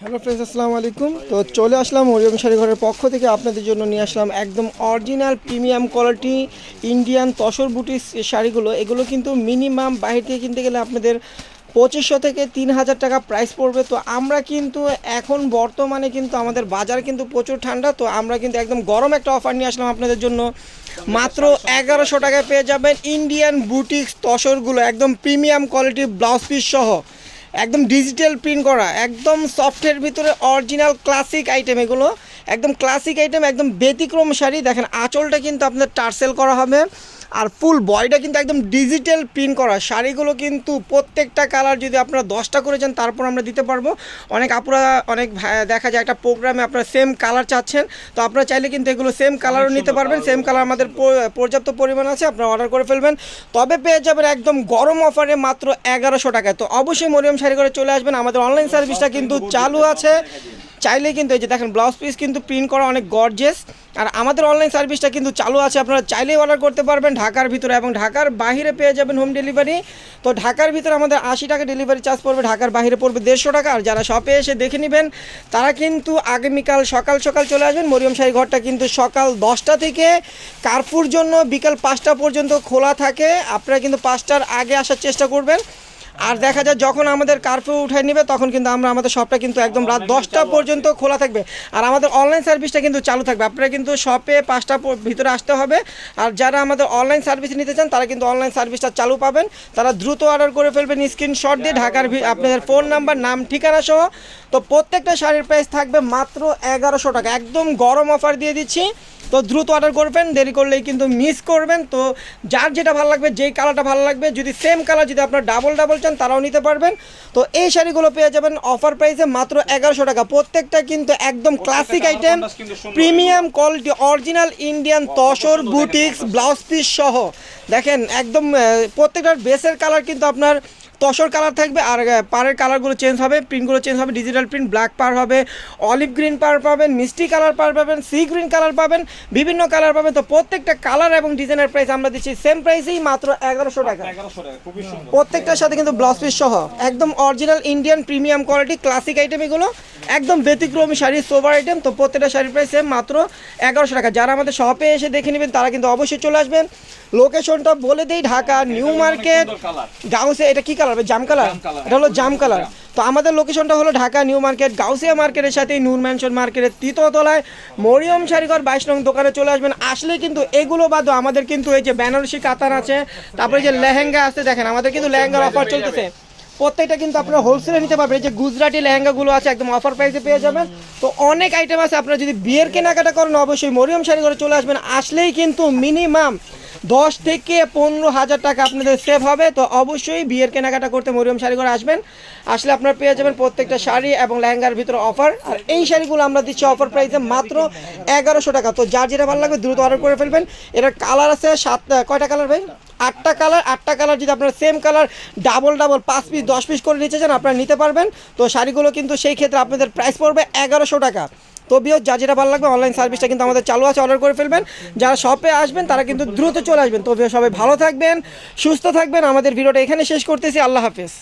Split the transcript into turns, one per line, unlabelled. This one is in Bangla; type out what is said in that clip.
হ্যালো ফ্রেন্ডস, আসসালামু আলাইকুম। তো চলে আসলাম মরিয়ম শাড়ি ঘরের পক্ষ থেকে। আপনাদের জন্য নিয়ে আসলাম একদম original premium quality Indian tussar বুটি শাড়িগুলো। এগুলো কিন্তু মিনিমাম বাইরে থেকে কিনতে গেলে আপনাদের পঁচিশশো থেকে তিন হাজার টাকা প্রাইস পড়বে। তো আমরা কিন্তু এখন বর্তমানে কিন্তু আমাদের বাজার কিন্তু প্রচুর ঠান্ডা। তো আমরা কিন্তু একদম গরম একটা অফার নিয়ে আসলাম আপনাদের জন্য। মাত্র এগারোশো টাকায় পেয়ে যাবেন ইন্ডিয়ান বুটিক্স তসরগুলো, একদম প্রিমিয়াম কোয়ালিটির ব্লাউজ পিস সহ। একদম ডিজিটাল প্রিন্ট করা একদম সফটের ভিতরে অরিজিনাল ক্লাসিক আইটেম এগুলো একদম ক্লাসিক আইটেম একদম ব্যতিক্রম শাড়ি। দেখেন আঁচলটা কিন্তু আপনার টার্সেল করা হবে। আর ফুল বয়টা কিন্তু একদম ডিজিটাল প্রিন্ট করা। শাড়িগুলো কিন্তু প্রত্যেকটা কালার যদি আপনারা দশটা করে যান তারপর আমরা দিতে পারব। অনেক আপুরা অনেক দেখা যায় একটা প্রোগ্রামে আপনারা সেম কালার চাচ্ছেন। তো আপনারা চাইলে কিন্তু এগুলো সেম কালারও নিতে পারবেন। সেম কালার আমাদের পর্যাপ্ত পরিমাণ আছে আপনারা অর্ডার করে ফেলবেন। তবে পেয়ে যাবেন একদম গরম অফারে মাত্র এগারোশো টাকায়। তো অবশ্যই মরিয়ম শাড়ি করে চলে আসবেন। আমাদের অনলাইন সার্ভিসটা কিন্তু চালু আছে। চাইলে কিন্তু এই যে দেখেন ব্লাউজ পিস কিন্তু প্রিন্ট করা অনেক গর্জেস আর আমাদের অনলাইন সার্ভিসটা কিন্তু চালু আছে, আপনারা চাইলেই অর্ডার করতে পারবেন ঢাকার ভিতরে এবং ঢাকার বাইরে পেয়ে যাবেন হোম ডেলিভারি তো ঢাকার ভিতরে আমাদের আশি টাকা ডেলিভারি চার্জ পড়বে, ঢাকার বাইরে পড়বে দেড়শো টাকা। আর যারা শপে এসে দেখে নেবেন, তারা কিন্তু আগামীকাল সকাল সকাল চলে আসবেন। মরিয়ম শাড়ি ঘরটা কিন্তু সকাল দশটা থেকে কারফুর জন্য বিকাল পাঁচটা পর্যন্ত খোলা থাকে। আপনারা কিন্তু পাঁচটার আগে আসার চেষ্টা করবেন। আর দেখা যায় যখন আমাদের কারফিউ উঠাই নেবে তখন কিন্তু আমরা আমাদের শপটা কিন্তু একদম রাত দশটা পর্যন্ত খোলা থাকবে। আর আমাদের অনলাইন সার্ভিসটা কিন্তু চালু থাকবে। আপনারা কিন্তু শপে পাঁচটা ভিতরে আসতে হবে। আর যারা আমাদের অনলাইন সার্ভিস নিতে চান তারা কিন্তু অনলাইন সার্ভিসটা চালু পাবেন। তারা দ্রুত অর্ডার করে ফেলবেন স্ক্রিনশট দিয়ে ঢাকার আপনাদের ফোন নাম্বার নাম ঠিকানা সহ। তো প্রত্যেকটা শাড়ির প্রাইস থাকবে মাত্র এগারোশো টাকা। একদম গরম অফার দিয়ে দিচ্ছি। তো দ্রুত অর্ডার করবেন দেরি করলেই কিন্তু মিস করবেন। তো যার যেটা ভালো লাগবে যেই কালারটা ভালো লাগবে যদি সেম কালার যদি আপনার ডাবল ডাবল চান তারাও নিতে পারবেন। তো এই শাড়িগুলো পেয়ে যাবেন অফার প্রাইসে মাত্র এগারোশো টাকা। প্রত্যেকটা কিন্তু একদম classic item premium quality original Indian tussar boutiques blouse piece সহ। দেখেন একদম প্রত্যেকটার বেসের কালার কিন্তু আপনার তসর কালার থাকবে আর পাড়ের কালারগুলো চেঞ্জ হবে প্রিন্টগুলো চেঞ্জ হবে ডিজিটাল প্রিন্ট ব্ল্যাক পার হবে অলিভ গ্রিন পার পাবেন মিষ্টি কালার পার পাবেন সি গ্রিন কালার পাবেন বিভিন্ন কালার পাবেন। তো প্রত্যেকটা কালার এবং ডিজাইনের প্রাইস আমরা দিচ্ছি সেম প্রাইসেই মাত্র এগারোশো টাকা। প্রত্যেকটার সাথে কিন্তু ব্লাউজ পিস সহ একদম original Indian premium quality classic item এগুলো একদম ব্যতিক্রমী শাড়ি সোভার আইটেম তো প্রত্যেকটা শাড়ির প্রাইস সেম মাত্র এগারোশো টাকা। যারা আমাদের শপে এসে দেখে নেবেন তারা কিন্তু অবশ্যই চলে আসবেন। লোকেশনটা বলে দেই ঢাকা নিউ মার্কেট গাউসে এটা কি কালার কালার
জাম কালার,
এটা হলো জাম কালার। তো আমাদের লোকেশনটা হলো ঢাকা নিউ মার্কেট গাউসিয়া মার্কেটের সাথে নূর ম্যানশন মার্কেটের তৃতীয়তলায় মরিয়ম শাড়িঘর বাইশ নং দোকানে চলে আসবেন। আসলে কিন্তু এগুলো বাদও আমাদের কিন্তু এই যে বেনারসি কাতান আছে তারপরে যে লেহেঙ্গা আছে দেখেন আমাদের কিন্তু লেহেঙ্গার অফার চলতেছে। প্রত্যেকটা কিন্তু আপনারা হোলসেলে নিতে পারবেন। যে গুজরাটি লেহেঙ্গাগুলো আছে একদম অফার প্রাইসে পেয়ে যাবেন। তো অনেক আইটেম আছে আপনারা যদি বিয়ের কেনাকাটা করেন অবশ্যই মরিয়ম শাড়ি ঘরে চলে আসবেন। আসলেই কিন্তু মিনিমাম দশ থেকে পনেরো হাজার টাকা আপনাদের সেভ হবে। তো অবশ্যই বিয়ের কেনাকাটা করতে মরিয়ম শাড়ি করে আসবেন। আসলে আপনারা পেয়ে যাবেন প্রত্যেকটা শাড়ি এবং লেহেঙ্গার ভিতরে অফার আর এই শাড়িগুলো আমরা দিচ্ছি অফার প্রাইসে মাত্র এগারোশো টাকা। তো যার যেটা ভালো লাগবে দ্রুত অর্ডার করে ফেলবেন। এটার কালার আছে সাত কয়টা কালার ভাই? আটটা কালার আটটা কালার যদি আপনার সেম কালার ডাবল ডাবল পাঁচ পিস দশ পিস করে নিতে চান, আপনারা নিতে পারবেন। তো শাড়িগুলো কিন্তু সেই ক্ষেত্রে আপনাদের প্রাইস পড়বে এগারোশো টাকা। তবেও যা যেটা ভালো লাগবে অনলাইন সার্ভিসটা কিন্তু আমাদের চালু আছে অর্ডার করে ফেলবেন। যারা শপে আসবেন, তারা কিন্তু দ্রুত চলে আসবেন। তবেও সবাই ভালো থাকবেন, সুস্থ থাকবেন। আমাদের ভিডিওটা এখানে শেষ করতেছি। আল্লাহ হাফেজ।